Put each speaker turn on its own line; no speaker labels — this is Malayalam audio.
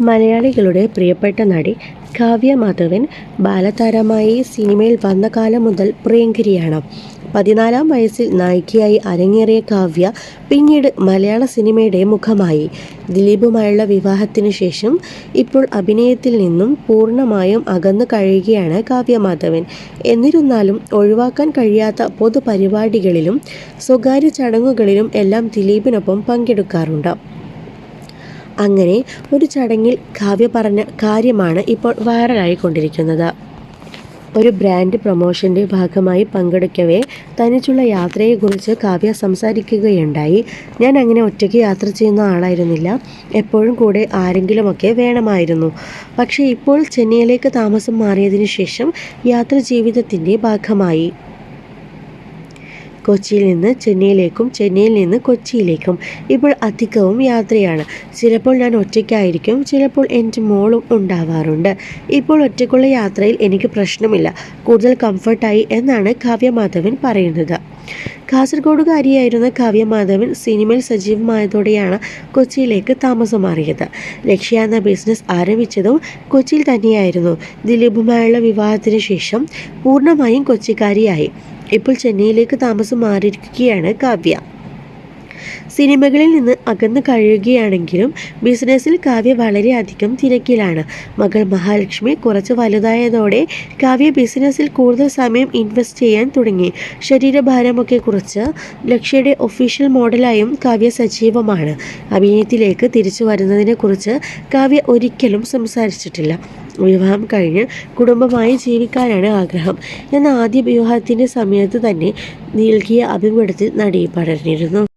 മലയാളികളുടെ പ്രിയപ്പെട്ട നടി കാവ്യ മാധവൻ ബാലതാരമായി സിനിമയിൽ വന്ന കാലം മുതൽ പ്രിയങ്കരിയാണ്. പതിനാലാം വയസ്സിൽ നായികയായി അരങ്ങേറിയ കാവ്യ പിന്നീട് മലയാള സിനിമയുടെ മുഖമായി. ദിലീപുമായുള്ള വിവാഹത്തിനു ശേഷം ഇപ്പോൾ അഭിനയത്തിൽ നിന്നും പൂർണമായും അകന്നു കഴിയുകയാണ് കാവ്യ മാധവൻ. എന്നിരുന്നാലും ഒഴിവാക്കാൻ കഴിയാത്ത പൊതുപരിപാടികളിലും സ്വകാര്യ ചടങ്ങുകളിലും എല്ലാം ദിലീപിനൊപ്പം പങ്കെടുക്കാറുണ്ട്. അങ്ങനെ ഒരു ചടങ്ങിൽ കാവ്യ പറഞ്ഞ കാര്യമാണ് ഇപ്പോൾ വൈറലായിക്കൊണ്ടിരിക്കുന്നത്. ഒരു ബ്രാൻഡ് പ്രൊമോഷന്റെ ഭാഗമായി പങ്കെടുക്കവേ തനിച്ചുള്ള യാത്രയെക്കുറിച്ച് കാവ്യ സംസാരിക്കുകയുണ്ടായി. ഞാൻ അങ്ങനെ ഒറ്റയ്ക്ക് യാത്ര ചെയ്യുന്ന ആളായിരുന്നില്ല. എപ്പോഴും കൂടെ ആരെങ്കിലുമൊക്കെ വേണമായിരുന്നു. പക്ഷേ ഇപ്പോൾ ചെന്നൈയിലേക്ക് താമസം മാറിയതിനു ശേഷം യാത്ര ജീവിതത്തിന്റെ ഭാഗമായി. കൊച്ചിയിൽ നിന്ന് ചെന്നൈയിലേക്കും ചെന്നൈയിൽ നിന്ന് കൊച്ചിയിലേക്കും. ഇപ്പോൾ അധികവും യാത്രയാണ്. ചിലപ്പോൾ ഞാൻ ഒറ്റയ്ക്കായിരിക്കും ചിലപ്പോൾ എന്റെ മോളും ഉണ്ടാവാറുണ്ട്. ഇപ്പോൾ ഒറ്റയ്ക്കുള്ള യാത്രയിൽ എനിക്ക് പ്രശ്നമില്ല. കൂടുതൽ കംഫർട്ടായി എന്നാണ് കാവ്യ മാധവൻ പറയുന്നത്. കാസർഗോഡുകാരിയായിരുന്ന കാവ്യ മാധവൻ സിനിമയിൽ സജീവമായതോടെയാണ് കൊച്ചിയിലേക്ക് താമസം മാറിയത്. ലക്ഷ്യ എന്ന ബിസിനസ് ആരംഭിച്ചതും കൊച്ചിയിൽ തന്നെയായിരുന്നു. ദിലീപുമായുള്ള വിവാഹത്തിന് ശേഷം പൂർണമായും കൊച്ചിക്കാരിയായി. ഇപ്പോൾ ചെന്നൈയിലേക്ക് താമസം മാറിയിരിക്കുകയാണ് കാവ്യ. സിനിമകളിൽ നിന്ന് അകന്നു കഴിയുകയാണെങ്കിലും ബിസിനസ്സിൽ കാവ്യ വളരെയധികം തിരക്കിലാണ്. മകൾ മഹാലക്ഷ്മി കുറച്ച് വലുതായതോടെ കാവ്യ ബിസിനസ്സിൽ കൂടുതൽ സമയം ഇൻവെസ്റ്റ് ചെയ്യാൻ തുടങ്ങി. ശരീരഭാരമൊക്കെ കുറച്ച് ലക്ഷ്യയുടെ ഒഫീഷ്യൽ മോഡലായും കാവ്യ സജീവമാണ്. അഭിനയത്തിലേക്ക് തിരിച്ചു വരുന്നതിനെക്കുറിച്ച് കാവ്യ ഒരിക്കലും സംസാരിച്ചിട്ടില്ല. വിവാഹം കഴിഞ്ഞ് കുടുംബമായി ജീവിക്കാനാണ് ആഗ്രഹം. എന്ന ആദ്യ വിവാഹത്തിന്റെ സമയത്ത് തന്നെ നൽകിയ അഭിമുഖത്തിൽ നടി പറഞ്ഞിരുന്നു.